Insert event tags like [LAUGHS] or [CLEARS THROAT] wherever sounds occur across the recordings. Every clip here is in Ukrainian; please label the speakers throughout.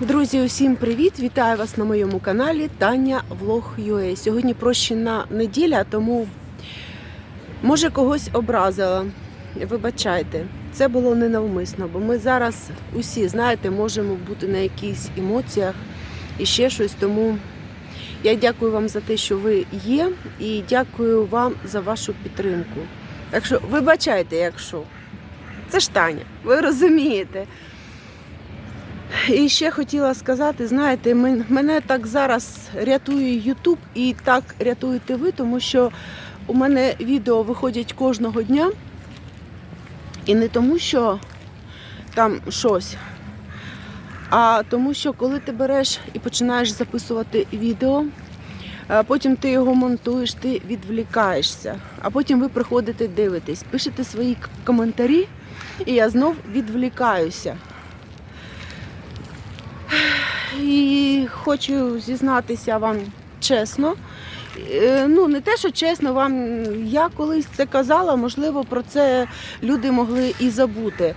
Speaker 1: Друзі, усім привіт! Вітаю вас на моєму каналі Таня Влог.ua. Сьогодні прощена неділя, тому може когось образила. Вибачайте, це було ненавмисно, бо ми зараз усі, знаєте, можемо бути на якихось емоціях і ще щось. Тому я дякую вам за те, що ви є, і дякую вам за вашу підтримку. Так що вибачайте, якщо це ж Таня, ви розумієте. І ще хотіла сказати, знаєте, мене так зараз рятує Ютуб і так рятуєте ви, тому що у мене відео виходять кожного дня. І не тому, що там щось, а тому, що коли ти береш і починаєш записувати відео, потім ти його монтуєш, ти відвлікаєшся, а потім ви приходите дивитесь, пишете свої коментарі, і я знов відвлікаюся. І хочу зізнатися вам чесно. Е, Ну, не те, що чесно, вам я колись це казала, можливо, про це люди могли і забути.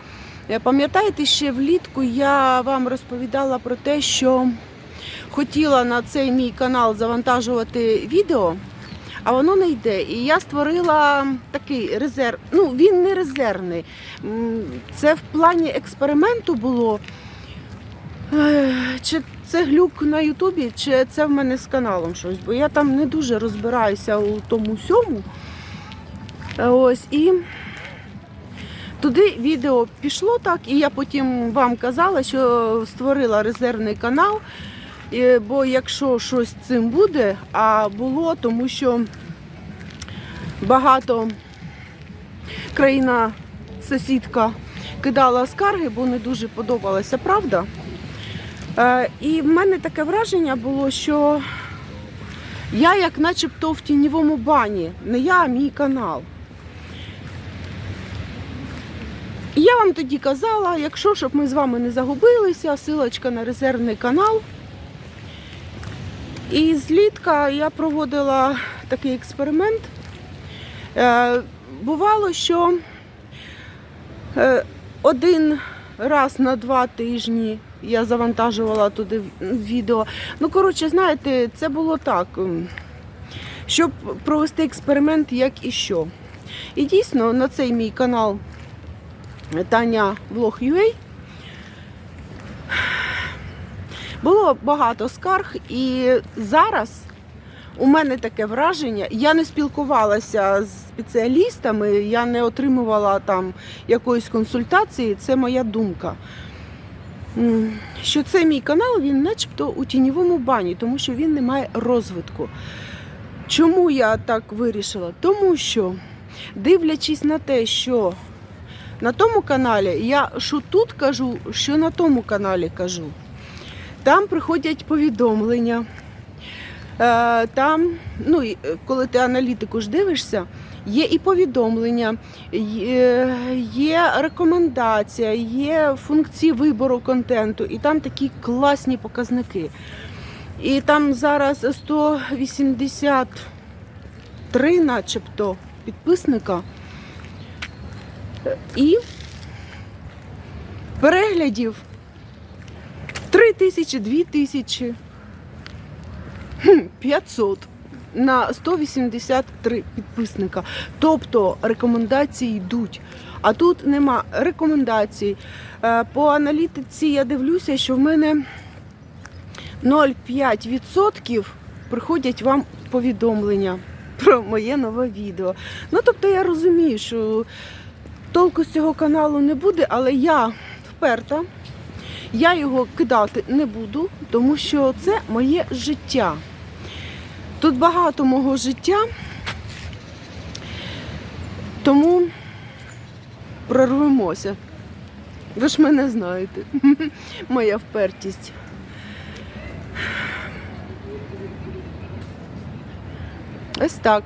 Speaker 1: Е, Пам'ятаєте, ще влітку я вам розповідала про те, що хотіла на цей мій канал завантажувати відео, а воно не йде. І я створила такий резерв. Ну, він не резервний. Це в плані експерименту було. Ех, Чи це глюк на Ютубі, чи це в мене з каналом щось, бо я там не дуже розбираюся у тому всьому. Ось і туди відео пішло так, і я потім вам казала, що створила резервний канал. Бо якщо щось цим буде, а було, тому що багато країна сусідка кидала скарги, бо не дуже подобалася правда. Е, І в мене таке враження було, що я як начебто в тіньовому бані, не я, а мій канал. І я вам тоді казала, якщо щоб ми з вами не загубилися, силочка на резервний канал. І злітка я проводила такий експеримент. Е, Бувало, що е, один раз на два тижні я завантажувала туди відео. Ну, коротше, знаєте, це було так, щоб провести експеримент, як і що. І дійсно на цей мій канал Таня Влог.ua було багато скарг, і зараз у мене таке враження. Я не спілкувалася з спеціалістами, я не отримувала там якоїсь консультації. Це моя думка. Що це мій канал, він начебто у тіньовому бані, тому що він не має розвитку. Чому я так вирішила? Тому що, дивлячись на те, що на тому каналі, я що тут кажу, що на тому каналі кажу. Там приходять повідомлення. Е, Там, ну, е, коли ти аналітику ж дивишся, є і повідомлення, є, є рекомендація, є функції вибору контенту, і там такі класні показники. І там зараз 183, начебто, підписника. Е, І переглядів 3 тисячі, 2 тисячі. 500 на 183 підписника. Тобто рекомендації йдуть. А тут нема рекомендацій. Е, По аналітиці я дивлюся, що в мене 0,5% приходять вам повідомлення про моє нове відео. Ну, тобто я розумію, що толку з цього каналу не буде, але я вперта. Я його кидати не буду, тому що це моє життя. Тут багато мого життя, тому прорвемося. Ви ж мене знаєте, [LAUGHS] моя впертість. Ось так.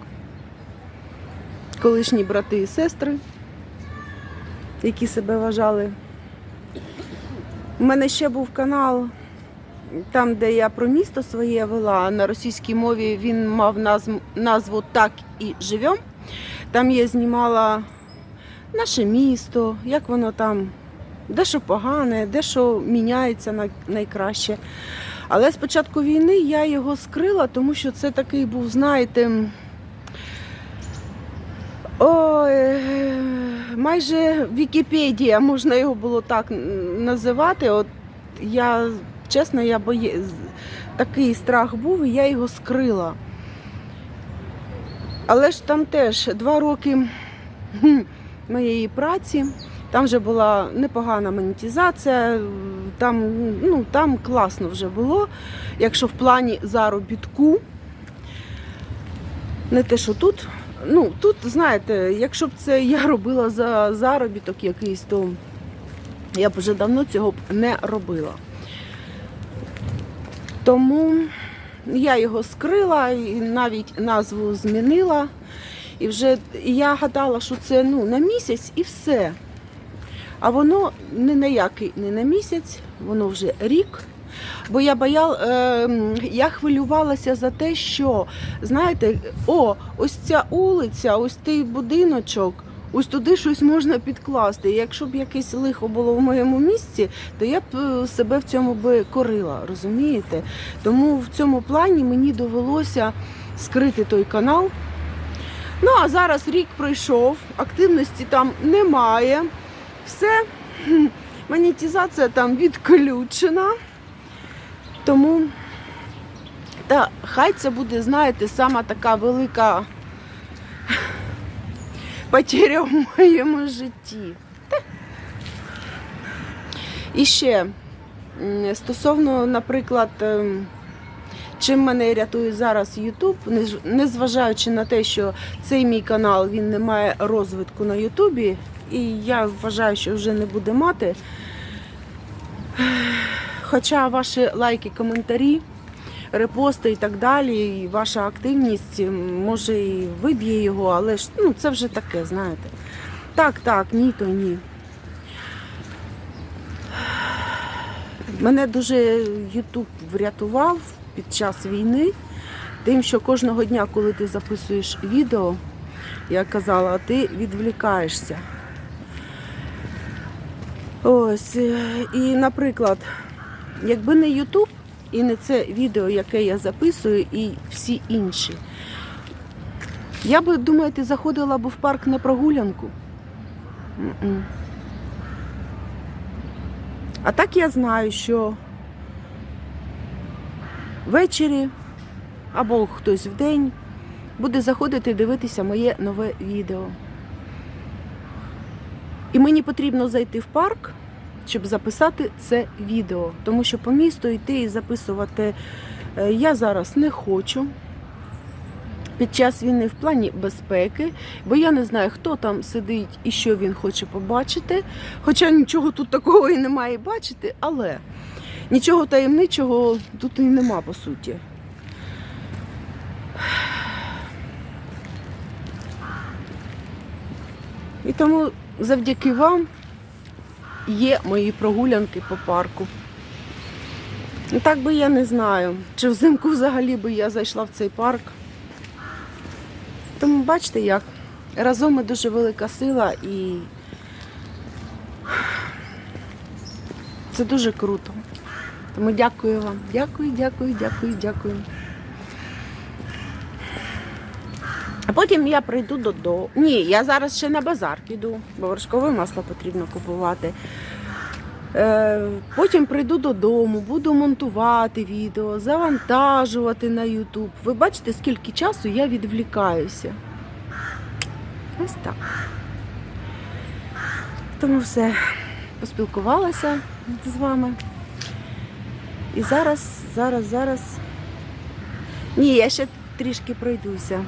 Speaker 1: Колишні брати і сестри, які себе вважали у мене ще був канал, там, де я про місто своє вела. На російській мові він мав назву Так і живем. Там я знімала наше місто, як воно там дещо погане, дещо міняється найкраще. Але з початку війни я його скрила, тому що це такий був, знаєте, ой, майже Вікіпедія, можна його було так називати. От я, чесно, я бої... такий страх був, і я його скрила. Але ж там теж два роки моєї праці. Там вже була непогана монетизація, там, ну, там класно вже було, якщо в плані заробітку. Не те, що тут. Ну, тут, знаєте, якщо б це я робила за заробіток якийсь, то я б вже давно цього б не робила. Тому я його скрила і навіть назву змінила. І вже я гадала, що це ну, на місяць і все. А воно не на який не на місяць, воно вже рік. Бо я боял, е, я хвилювалася за те, що знаєте, о, ось ця вулиця, ось той будиночок, ось туди щось можна підкласти. Якщо б якесь лихо було в моєму місці, то я б е, себе в цьому би корила, розумієте? Тому в цьому плані мені довелося скрити той канал. Ну а зараз рік пройшов, активності там немає. Все, [CLEARS THROAT] монетизація там відключена. Тому та хай це буде, знаєте, сама така велика потеря в моєму житті. І ще стосовно, наприклад, ем, чим мене рятує зараз YouTube, незважаючи на те, що цей мій канал він не має розвитку на Ютубі, і я вважаю, що вже не буде мати. Хоча ваші лайки, коментарі, репости і так далі, і ваша активність може і виб'є його, але ж ну, це вже таке, знаєте. Так, так, ні, то ні. Мене дуже Ютуб врятував під час війни, тим, що кожного дня, коли ти записуєш відео, я казала, ти відвлікаєшся. Ось. І, наприклад, якби не Ютуб і не це відео, яке я записую, і всі інші, я би, думаєте, заходила б в парк на прогулянку? А так я знаю, що ввечері або хтось вдень буде заходити дивитися моє нове відео. І мені потрібно зайти в парк, щоб записати це відео. Тому що по місту йти і записувати е, я зараз не хочу. Під час війни в плані безпеки, бо я не знаю, хто там сидить і що він хоче побачити. Хоча нічого тут такого і немає бачити, але нічого таємничого тут і нема по суті. І тому завдяки вам є мої прогулянки по парку. Ну, так би я не знаю, чи взимку взагалі би я зайшла в цей парк. Тому бачите як, разом ми дуже велика сила і це дуже круто. Тому дякую вам. Дякую, дякую, дякую, дякую. А потім я прийду додому. Ні, я зараз ще на базар піду, бо вершкове масло потрібно купувати. Е, потім прийду додому, буду монтувати відео, завантажувати на YouTube. Ви бачите, скільки часу я відвлікаюся. Ось так. Тому все, поспілкувалася з вами. І зараз, зараз, зараз. Ні, я ще трішки пройдуся.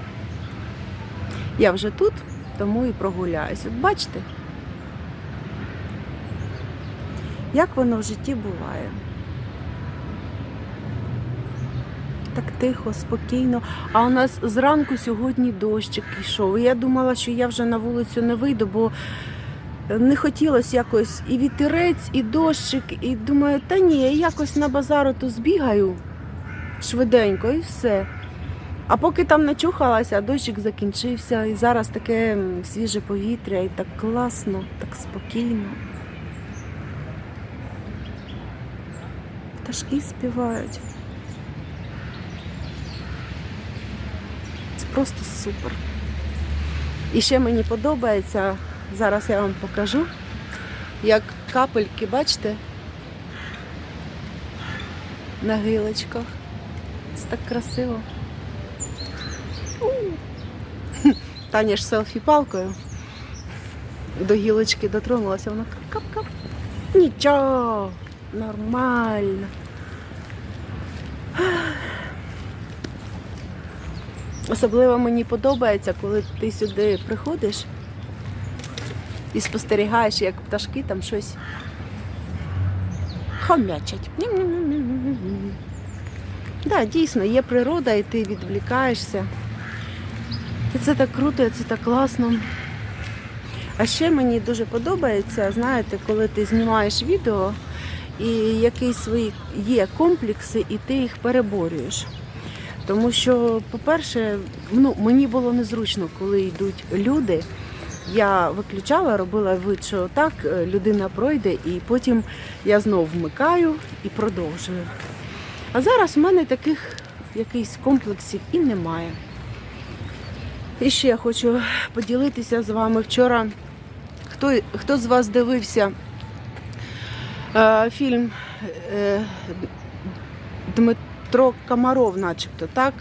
Speaker 1: Я вже тут, тому і прогуляюсь. От бачите, як воно в житті буває. Так тихо, спокійно. А у нас зранку сьогодні дощик йшов. Я думала, що я вже на вулицю не вийду, бо не хотілося якось і вітерець, і дощик. І думаю, та ні, я якось на базару то збігаю швиденько і все. А поки там начухалася, дощик закінчився, і зараз таке свіже повітря, і так класно, так спокійно. пташки співають. Це просто супер. І ще мені подобається, зараз я вам покажу, як капельки, бачите, на гилочках. Це так красиво. Таня ж селфі-палкою до гілочки дотронулася, вона кап-кап-кап. Нічого, нормально. Особливо мені подобається, коли ти сюди приходиш і спостерігаєш, як пташки там щось хомячать. Так, да, дійсно, є природа, і ти відвлікаєшся. І це так круто, і це так класно. А ще мені дуже подобається, знаєте, коли ти знімаєш відео і якісь свої є комплекси, і ти їх переборюєш. Тому що, по-перше, ну, мені було незручно, коли йдуть люди. Я виключала, робила вид, що так, е, людина пройде, і потім я знов вмикаю і продовжую. А зараз в мене таких якихось комплексів і немає. І ще я хочу поділитися з вами вчора. Хто, хто з вас дивився е, фільм е, Дмитро Комаров, начебто, так?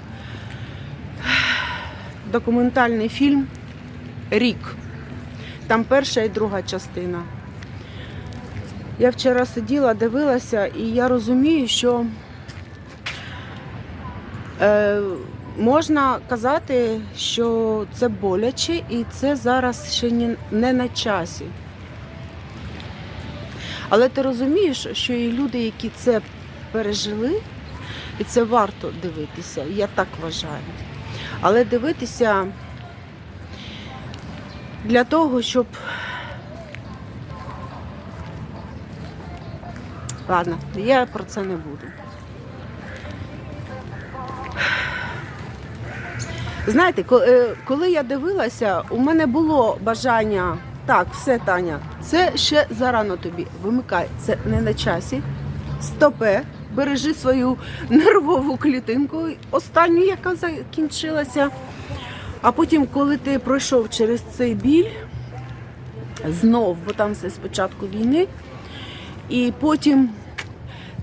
Speaker 1: Документальний фільм Рік. Там перша і друга частина. Я вчора сиділа, дивилася, і я розумію, що е, можна казати, що це боляче і це зараз ще не на часі. Але ти розумієш, що є люди, які це пережили, і це варто дивитися. Я так вважаю. Але дивитися для того, щоб. Ладно, я про це не буду. Знаєте, е, коли я дивилася, у мене було бажання. Так, все, Таня, це ще зарано тобі. Вимикай, це не на часі. Стопе, бережи свою нервову клітинку, останню, яка закінчилася. А потім, коли ти пройшов через цей біль, знов, бо там все спочатку війни, і потім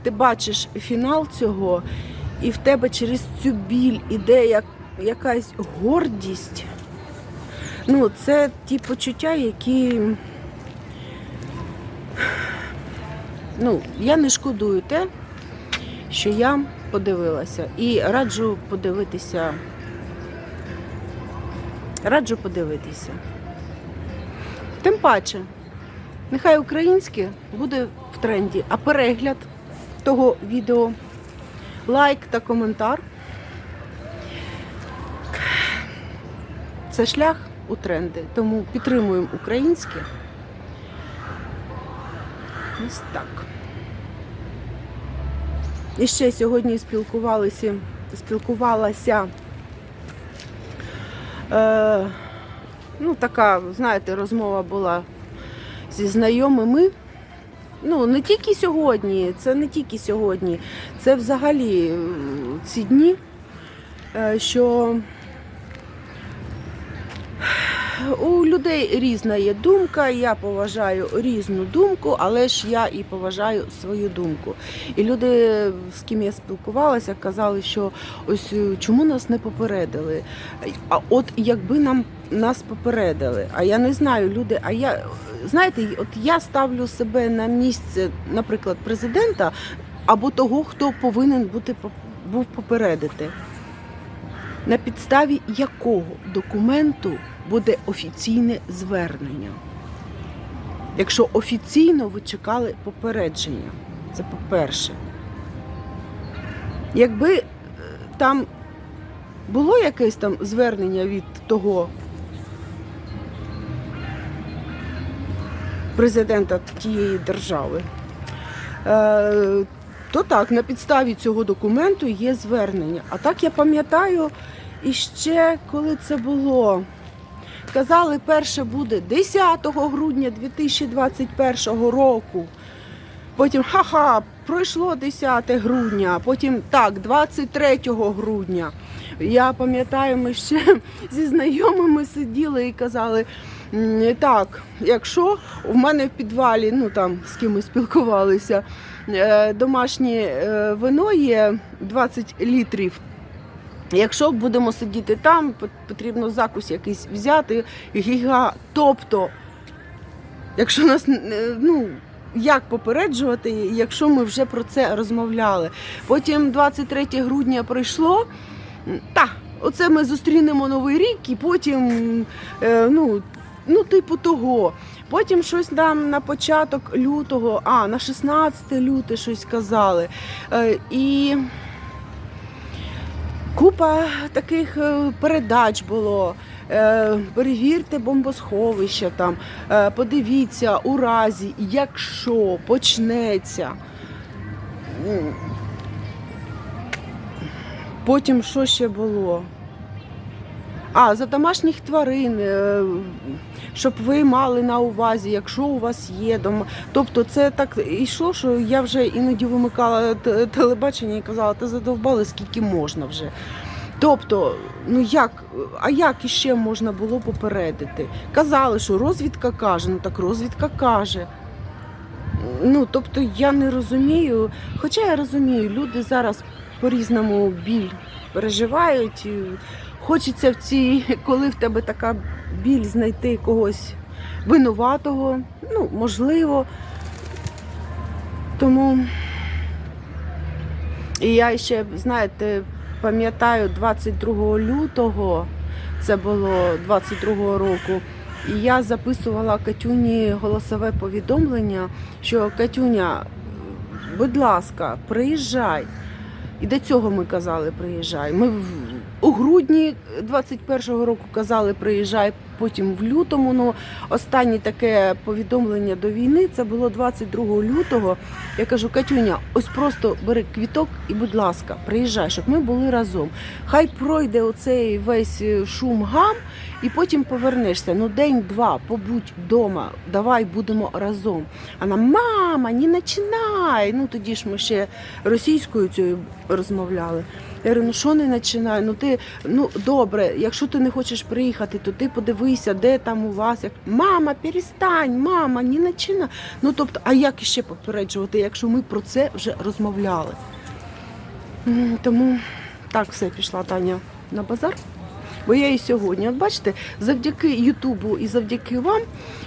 Speaker 1: ти бачиш фінал цього, і в тебе через цю біль іде як, якась гордість. Ну, це ті почуття, які. Ну, я не шкодую те, що я подивилася. І раджу подивитися. Раджу подивитися. Тим паче, нехай українське буде в тренді, а перегляд того відео, лайк та коментар. Це шлях у тренди. Тому підтримуємо українське. Ось так. І ще сьогодні спілкувалися, спілкувалася. Е, ну, така, знаєте, розмова була зі знайомими. Ну, не тільки сьогодні, це не тільки сьогодні, це взагалі е, ці дні, е, що у людей різна є думка, я поважаю різну думку, але ж я і поважаю свою думку. І люди, з ким я спілкувалася, казали, що ось е, чому нас не попередили. А от якби нам нас попередили, а я не знаю, люди, а я знаєте, от я ставлю себе на місце, наприклад, президента або того, хто повинен бути був попередити. На підставі якого документу буде офіційне звернення? Якщо офіційно ви чекали попередження, це по-перше. Якби е, там було якесь там звернення від того президента тієї держави, е, то так, на підставі цього документу є звернення. А так я пам'ятаю, і ще коли це було. Казали, перше буде 10 грудня 2021 року. Потім ха-ха, пройшло 10 грудня, потім так, 23 грудня. Я пам'ятаю, ми ще [LAUGHS] зі знайомими сиділи і казали. «М, Так, якщо в мене в підвалі, ну там з кимось спілкувалися, е, домашнє е, вино є 20 літрів. Якщо будемо сидіти там, потрібно закусь якийсь взяти. Гіга. Тобто, якщо нас ну, як попереджувати, якщо ми вже про це розмовляли. Потім 23 грудня пройшло. Та, оце ми зустрінемо Новий рік і потім, е, ну, ну, типу того. Потім щось там на початок лютого, а на 16 люте щось казали. Е, і купа таких е, передач було. Е, Перевірте бомбосховище там, подивіться у разі, якщо почнеться. Потім що ще було? А, за домашніх тварин, е, щоб ви мали на увазі, якщо у вас є дома. Тобто це так йшло, що я вже іноді вимикала телебачення і казала, та задовбали, скільки можна вже. Тобто, ну як, а як іще можна було попередити? Казали, що розвідка каже, ну так розвідка каже. Ну, тобто я не розумію, хоча я розумію, люди зараз по-різному біль переживають. Хочеться в цій, коли в тебе така біль, знайти когось винуватого, ну, можливо. Тому і я ще, знаєте, пам'ятаю 22 лютого, це було 22 року, і я записувала Катюні голосове повідомлення, що Катюня, будь ласка, приїжджай. І до цього ми казали, приїжджай. Ми у грудні 21-го року казали, приїжджай, потім в лютому. Ну, останнє таке повідомлення до війни це було 22 лютого. Я кажу, Катюня, ось просто бери квіток і, будь ласка, приїжджай, щоб ми були разом. Хай пройде оцей весь е, шум гам, і потім повернешся. Ну, день-два, побудь вдома, давай будемо разом. А вона, мама, не починай. Ну тоді ж ми ще російською цією розмовляли. Я говорю, ну що не починаю? Ну ти ну добре, якщо ти не хочеш приїхати, то ти подивися, де там у вас. Як мама, перестань, мама, не починай. Ну тобто, а як іще попереджувати, якщо ми про це вже розмовляли? Тому так все пішла Таня на базар. Бо я і сьогодні, от бачите, завдяки Ютубу і завдяки вам,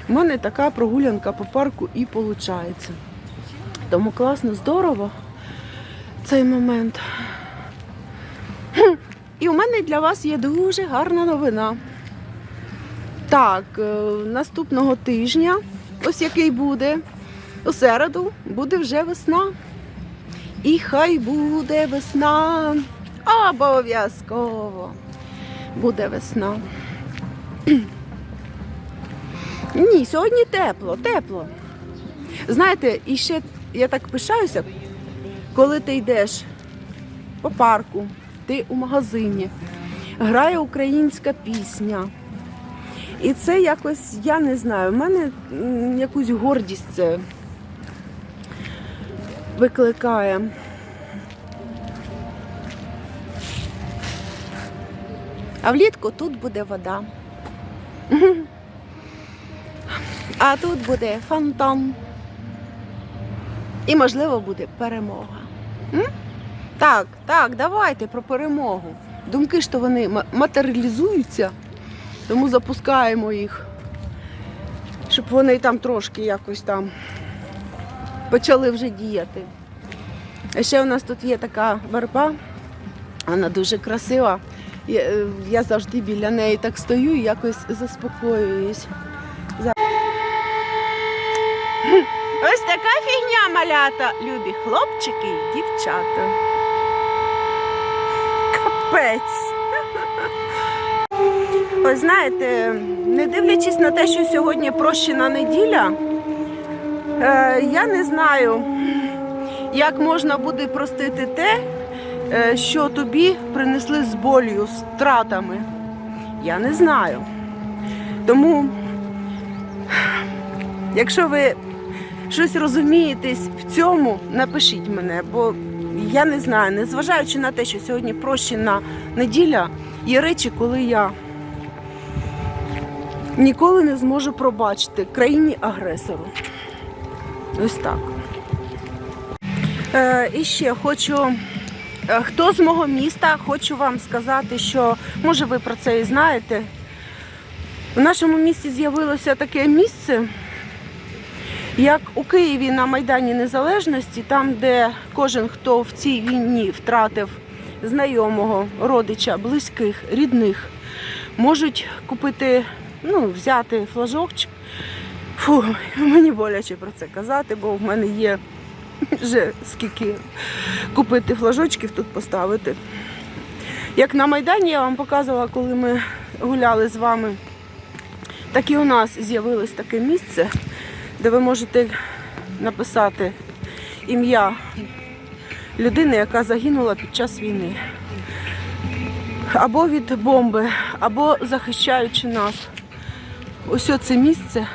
Speaker 1: в мене така прогулянка по парку і виходить. Тому класно, здорово цей момент. І у мене для вас є дуже гарна новина. Так, е, наступного тижня, ось який буде, у середу буде вже весна. І хай буде весна. Обов'язково буде весна. [CLEARS THROAT] Ні, сьогодні тепло, тепло. Знаєте, і ще я так пишаюся, коли ти йдеш по парку, ти у магазині, грає українська пісня. І це якось, я не знаю, в мене якусь гордість це викликає. А влітку тут буде вода. А тут буде фонтан. І, можливо, буде перемога. М? Так, так, давайте про перемогу. Думки ж вони матеріалізуються, тому запускаємо їх, щоб вони там трошки якось там почали вже діяти. А ще у нас тут є така верба, вона дуже красива. Я, е, я завжди біля неї так стою і якось заспокоююсь. Ось така фігня малята, любі хлопчики і дівчата. Капець. Ось знаєте, не дивлячись на те, що сьогодні прощена неділя, е, я не знаю, як можна буде простити те, е, що тобі принесли з болю, з втратами. Я не знаю. Тому, якщо ви щось розумієтесь в цьому, напишіть мене, бо я не знаю, незважаючи на те, що сьогодні прощена неділя, є речі, коли я ніколи не зможу пробачити країні-агресору. Ось так. Е, і ще хочу. е, Хто з мого міста, хочу вам сказати, що може ви про це і знаєте. В нашому місті з'явилося таке місце, як у Києві на Майдані Незалежності, там, де кожен, хто в цій війні втратив знайомого, родича, близьких, рідних, можуть купити, ну, взяти флажочок. Фу, мені боляче про це казати, бо в мене є вже скільки купити флажочків тут поставити. Як на Майдані я вам показувала, коли ми гуляли з вами, так і у нас з'явилось таке місце, де ви можете написати ім'я людини, яка загинула під час війни. Або від бомби, або захищаючи нас. Ось це місце.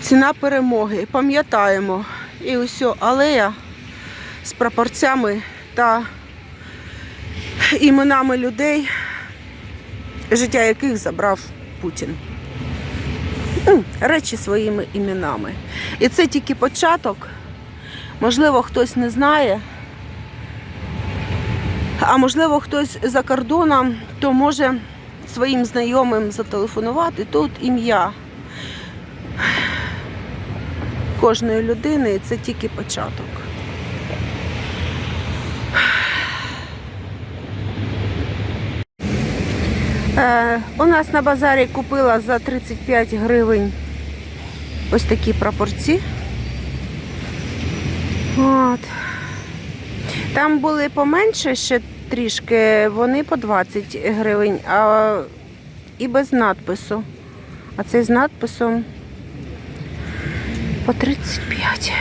Speaker 1: Ціна перемоги. Пам'ятаємо. І ось алея з прапорцями та іменами людей, життя яких забрав Путін. М, Речі своїми іменами. І це тільки початок. Можливо, хтось не знає. А можливо, хтось за кордоном, то може своїм знайомим зателефонувати. Тут ім'я кожної людини, і це тільки початок. У нас на базарі купила за 35 гривень ось такі прапорці. От. Там були поменше ще трішки, вони по 20 гривень, а і без надпису. А цей з надписом по 35.